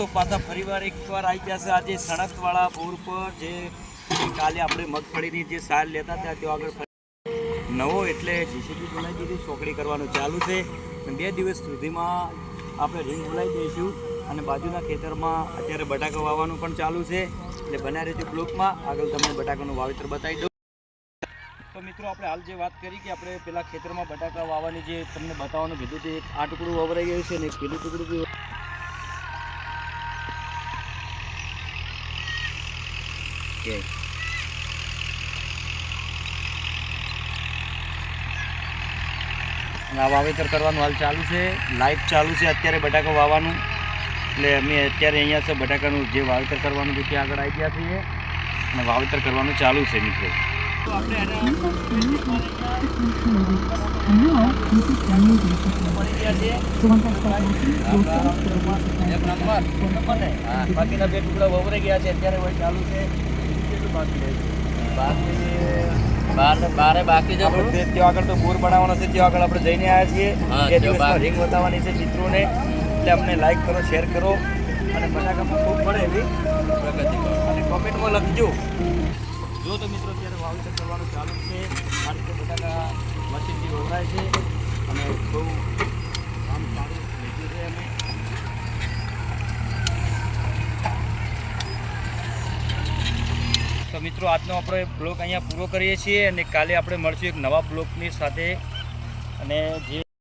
તો પાછા ફરીવાર એકવાર આવી ગયા છે આજે સડકવાળા બોર પર જે કાલે આપણે મગફળીની જે સાર લેતા હતા ત્યાં આગળ નવો એટલે જીસીબી બોલાવી દીધી ચોકડી કરવાનું ચાલુ છે. બે દિવસ સુધીમાં આપણે રીંગ બોલાવી દઈશું અને બાજુના ખેતરમાં અત્યારે બટાકા વાવવાનું પણ ચાલુ છે. એટલે બના રહેતી બ્લોકમાં. આગળ તમને બટાકાનું વાવેતર બતાવી દઉં. તો મિત્રો, આપણે હાલ જે વાત કરી કે આપણે પેલા ખેતરમાં બટાકા વાવવાની જે તમને બતાવવાનું કીધું તે આ ટુકડું વવરાઈ ગયું છે અને એક પેલું ટુકડું ઓકે આ વાવેતર કરવાનું હાલ ચાલુ છે. લાઈવ ચાલુ છે અત્યારે બટાકા વાવવાનું. એટલે અમે અત્યારે અહીંયા છે બટાકાનું જે વાવેતર કરવાનું છે ત્યાં આગળ આવી ગયા છીએ. અને વાવેતર કરવાનું ચાલુ છે મિત્રો. બાકીના બે ટુકડા વવરાઈ ગયા છે. અત્યારે ચાલુ છે. બાકી રહે છે. બાકી બાર બારે બાકી છે આપણે ત્યાં આગળ તો બોર બનાવવાનો છે ત્યાં આગળ આપણે જઈને આવ્યા છીએ. દિવસમાં રિંગ બતાવવાની છે મિત્રોને એટલે અમને લાઈક કરો શેર કરો. અને બટાકામાં ખૂબ પડે એવી. પ્રગતિ કરો અને કોમેન્ટમાં લખજો. જો તો મિત્રો અત્યારે વાવેતર કરવાનું ચાલુ છે. આ રીતે બટાકા મશીનથી વવરાય છે. અને બહુ કામ સારું લીધું છે અમે મિત્રો, આજનો આપણે બ્લોગ અહીંયા પૂરો કરીએ છીએ અને કાલે આપણે મળશું એક નવા બ્લોગની સાથે. અને જે